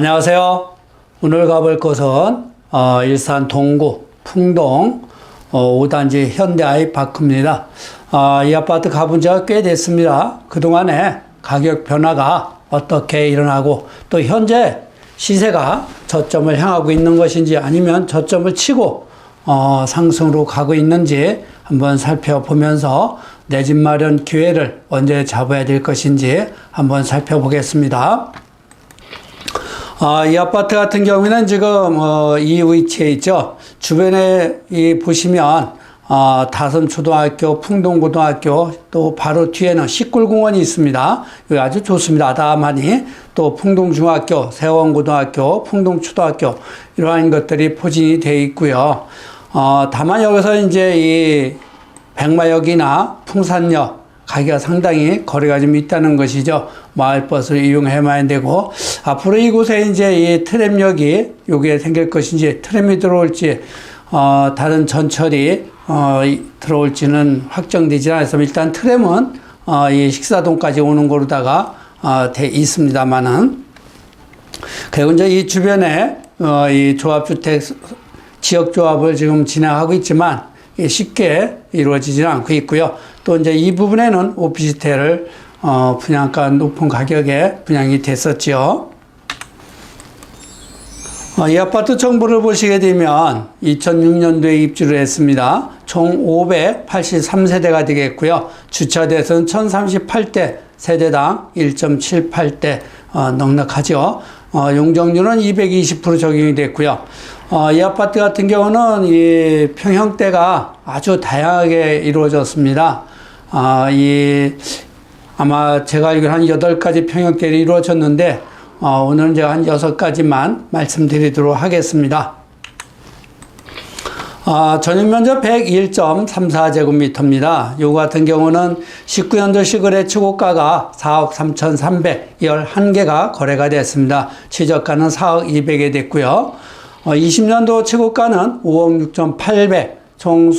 안녕하세요. 오늘 가볼 곳은 어, 일산 동구 풍동 어, 5단지 현대 아이파크입니다. 어, 이 아파트 가본 지가 꽤 됐습니다. 그동안에 가격 변화가 어떻게 일어나고 또 현재 시세가 저점을 향하고 있는 것인지 아니면 저점을 치고 어, 상승으로 가고 있는지 한번 살펴보면서 내 집 마련 기회를 언제 잡아야 될 것인지 한번 살펴보겠습니다. 아, 이 아파트 같은 경우에는 지금 어, 이 위치에 있죠. 주변에 이 보시면 어, 다선 초등학교, 풍동 고등학교 또 바로 뒤에는 식굴공원이 있습니다. 여기 아주 좋습니다. 다만이 또 풍동 중학교, 세원 고등학교, 풍동 초등학교 이러한 것들이 포진이 되어 있고요. 어, 다만 여기서 이제 이 백마역이나 풍산역 가기가 상당히 거리가 좀 있다는 것이죠. 마을버스를 이용해야만 되고 앞으로 이곳에 이제 이 트램역이 여기에 생길 것인지 트램이 들어올지 어, 다른 전철이 어, 이- 들어올지는 확정되지 않아서 일단 트램은 어, 이 식사동까지 오는 거로다가 어, 돼 있습니다만은 그리고 이제 이 주변에 어, 이 조합주택 지역 조합을 지금 진행하고 있지만 쉽게 이루어지지는 않고 있고요. 또 이제 이 부분에는 오피스텔을 어, 분양가 높은 가격에 분양이 됐었지요. 어, 이 아파트 정보를 보시게 되면 2006년도에 입주를 했습니다. 총 583세대가 되겠고요. 주차대수는 1038대, 세대당 1.78대 어, 넉넉하죠. 어, 용적률은 220% 적용이 됐고요. 어, 이 아파트 같은 경우는 이 평형대가 아주 다양하게 이루어졌습니다. 아, 이 아마 제가 알기로 한 8가지 평형대를 이루어졌는데 어, 오늘은 제가 한 6가지만 말씀드리도록 하겠습니다. 아, 전용 면적 101.34제곱미터입니다. 요 같은 경우는 19년도 시골의 최고가가 4억 3,311개가 거래가 됐습니다. 최저가는 4억 200에 됐고요. 어, 20년도 최고가는 5억 6,800, 총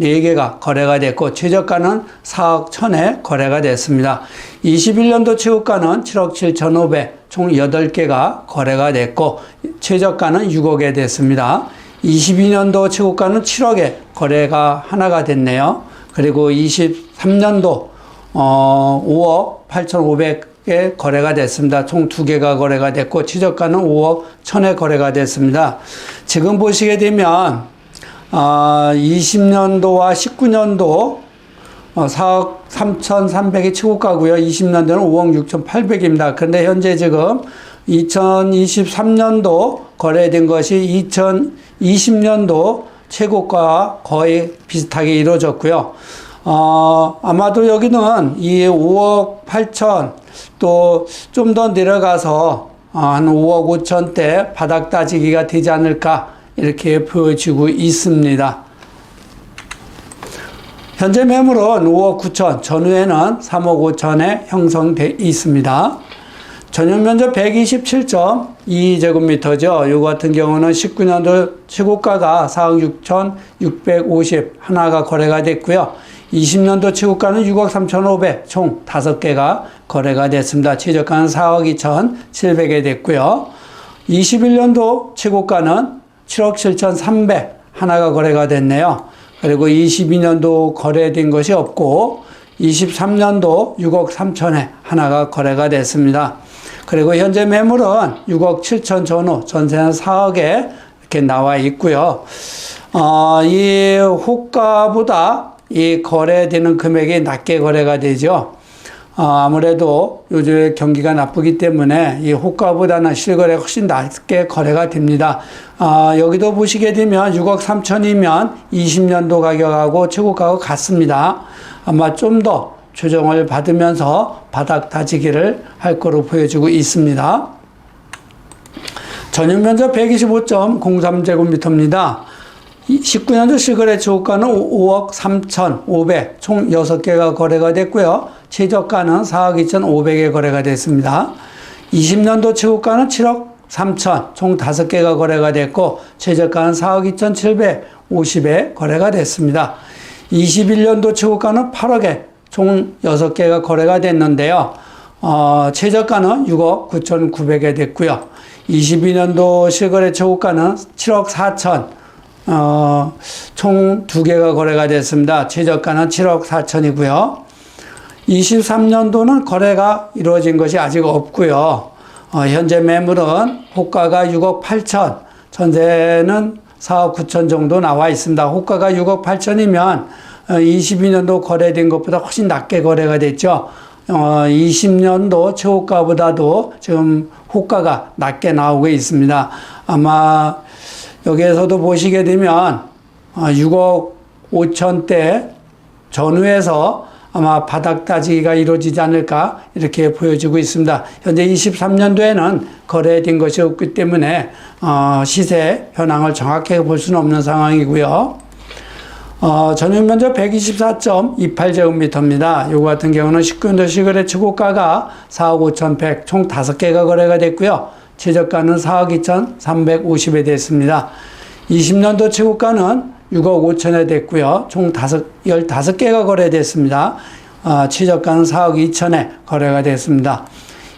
24개가 거래가 됐고, 최저가는 4억 1000에 거래가 됐습니다. 21년도 최고가는 7억 7,500, 총 8개가 거래가 됐고, 최저가는 6억에 됐습니다. 22년도 최고가는 7억에 거래가 하나가 됐네요. 그리고 23년도 어, 5억 8,500에 거래가 됐습니다. 총 두 개가 거래가 됐고 최저가는 5억 1,000에 거래가 됐습니다. 지금 보시게 되면 아, 20년도와 19년도 어, 4억 3,300이 최고가고요. 20년도는 5억 6,800입니다. 그런데 현재 지금 2023년도 거래된 것이 2020년도 최고가와 거의 비슷하게 이루어졌고요. 어, 아마도 여기는 이 5억 8천 또 좀 더 내려가서 어, 한 5억 5천대 바닥 따지기가 되지 않을까 이렇게 보여지고 있습니다. 현재 매물은 5억 9천, 전후에는 3억 5천에 형성돼 있습니다. 전용 면적 127.2제곱미터죠. 요 같은 경우는 19년도 최고가가 4억 6천 650 하나가 거래가 됐고요. 20년도 최고가는 6억 3,500, 총 5개가 거래가 됐습니다. 최저가는 4억 2천 700에 됐고요. 21년도 최고가는 7억 7천 300 하나가 거래가 됐네요. 그리고 22년도 거래된 것이 없고 23년도 6억 3천에 하나가 거래가 됐습니다. 그리고 현재 매물은 6억 7천 전후, 전세는 4억에 이렇게 나와 있고요. 어, 이 호가보다 이 거래되는 금액이 낮게 거래가 되죠. 어, 아무래도 요즘 경기가 나쁘기 때문에 이 호가보다는 실거래가 훨씬 낮게 거래가 됩니다. 아, 여기도 보시게 되면 6억 3천이면 20년도 가격하고 최고가가 같습니다. 아마 좀 더 조정을 받으면서 바닥 다지기를 할 거로 보여지고 있습니다. 전용 면적 125.03제곱미터입니다. 19년도 실거래 최고가는 5억 3,500, 총 6개가 거래가 됐고요. 최저가는 4억 2,500에 거래가 됐습니다. 20년도 최고가는 7억 3천, 총 5개가 거래가 됐고, 최저가는 4억 2,750에 거래가 됐습니다. 21년도 최고가는 8억에 총 6개가 거래가 됐는데요. 어, 최저가는 6억 9,900에 됐고요. 22년도 실거래 최고가는 7억 4천, 어, 총두 개가 거래가 됐습니다. 최저가는 7억 4천이고요. 23년도는 거래가 이루어진 것이 아직 없고요. 어, 현재 매물은 호가가 6억 8천, 전세는 4억 9천 정도 나와 있습니다. 호가가 6억 8천이면 어, 22년도 거래된 것보다 훨씬 낮게 거래가 됐죠. 어, 20년도 최고가보다도 지금 호가가 낮게 나오고 있습니다. 아마 여기에서도 보시게 되면 어, 6억 5천대 전후에서 아마 바닥 따지기가 이루어지지 않을까 이렇게 보여지고 있습니다. 현재 23년도에는 거래된 것이 없기 때문에 어, 시세 현황을 정확하게 볼 수는 없는 상황이고요. 어, 전용 면적 124.28제곱미터입니다. 요거 같은 경우는 19년도 시거래 최고가가 4억 5,100, 총 5개가 거래가 됐고요. 최저가는 4억 2,350에 됐습니다. 20년도 최고가는 6억 5천에 됐고요. 총 5, 15개가 거래됐습니다. 어, 최저가는 4억 2천에 거래가 됐습니다.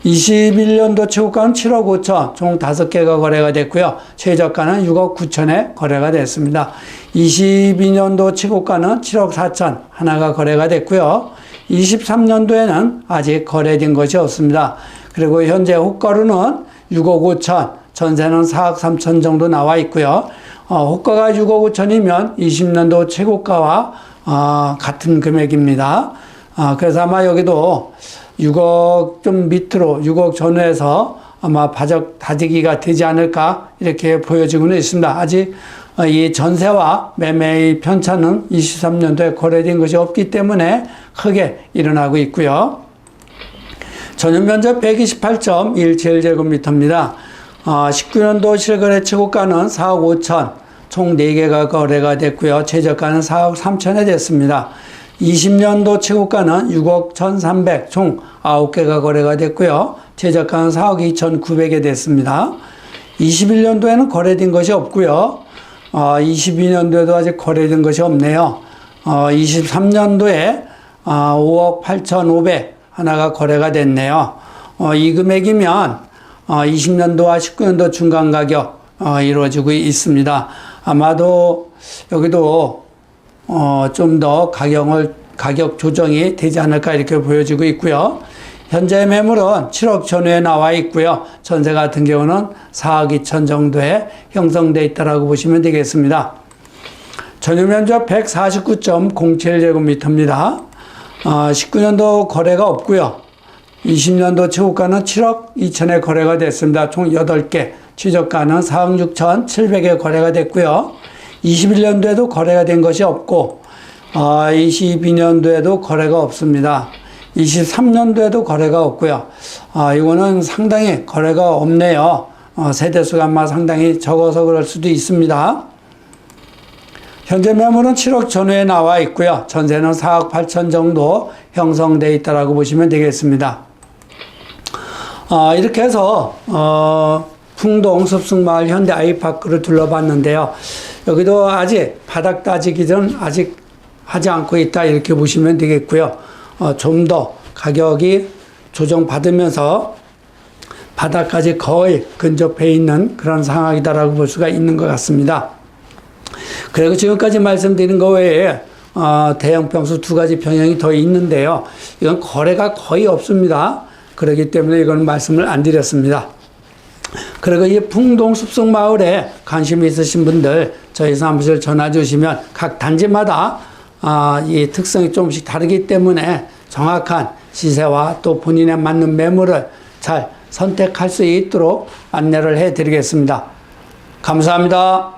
21년도 최고가는 7억 5천, 총 5개가 거래가 됐고요. 최저가는 6억 9천에 거래가 됐습니다. 22년도 최고가는 7억 4천, 하나가 거래가 됐고요. 23년도에는 아직 거래된 것이 없습니다. 그리고 현재 호가로는 6억 5천, 전세는 4억 3천 정도 나와 있고요. 어, 호가가 6억 5천이면 20년도 최고가와 어, 같은 금액입니다. 아, 그래서 아마 여기도 6억 좀 밑으로 6억 전후에서 아마 바적 다지기가 되지 않을까 이렇게 보여지고는 있습니다. 아직 어, 이 전세와 매매의 편차는 23년도에 거래된 것이 없기 때문에 크게 일어나고 있고요. 전용 면적 128.17제곱미터입니다. 어, 19년도 실거래 최고가는 4억 5천, 총 4개가 거래가 됐고요. 최저가는 4억 3천에 됐습니다. 20년도 최고가는 6억 1,300, 총 9개가 거래가 됐고요. 최저가는 4억 2,900에 됐습니다. 21년도에는 거래된 것이 없고요. 어, 22년도에도 아직 거래된 것이 없네요. 어, 23년도에 어, 5억 8,500 하나가 거래가 됐네요. 어, 이 금액이면 어, 20년도와 19년도 중간 가격 어, 이루어지고 있습니다. 아마도 여기도 어, 좀더 가격을 가격 조정이 되지 않을까 이렇게 보여지고 있고요. 현재 매물은 7억 전후에 나와 있고요. 전세 같은 경우는 4억 2천 정도에 형성돼 있다라고 보시면 되겠습니다. 전유 면적 149.07제곱미터입니다. 어, 19년도 거래가 없고요. 20년도 최고가는 7억 2천에 거래가 됐습니다. 총 8개. 최저가는 4억 6천 7백에 거래가 됐고요. 21년도에도 거래가 된 것이 없고, 어, 22년도에도 거래가 없습니다. 23년도에도 거래가 없고요. 아, 이거는 상당히 거래가 없네요. 어, 세대수가 아마 상당히 적어서 그럴 수도 있습니다. 현재 매물은 7억 전후에 나와 있고요. 전세는 4억 8천 정도 형성되어 있다고 보시면 되겠습니다. 어, 이렇게 해서 어, 풍동 습승마을 현대 아이파크를 둘러봤는데요. 여기도 아직 바닥 따지기 전 아직 하지 않고 있다 이렇게 보시면 되겠고요. 어, 좀 더 가격이 조정받으면서 바닥까지 거의 근접해 있는 그런 상황이다라고 볼 수가 있는 것 같습니다. 그리고 지금까지 말씀드린 거 외에 어, 대형 평수 두 가지 평형이 더 있는데요. 이건 거래가 거의 없습니다. 그렇기 때문에 이건 말씀을 안 드렸습니다. 그리고 이 풍동 숲속 마을에 관심이 있으신 분들 저희 사무실 전화 주시면 각 단지마다 아, 이 특성이 조금씩 다르기 때문에 정확한 시세와 또 본인에 맞는 매물을 잘 선택할 수 있도록 안내를 해 드리겠습니다. 감사합니다.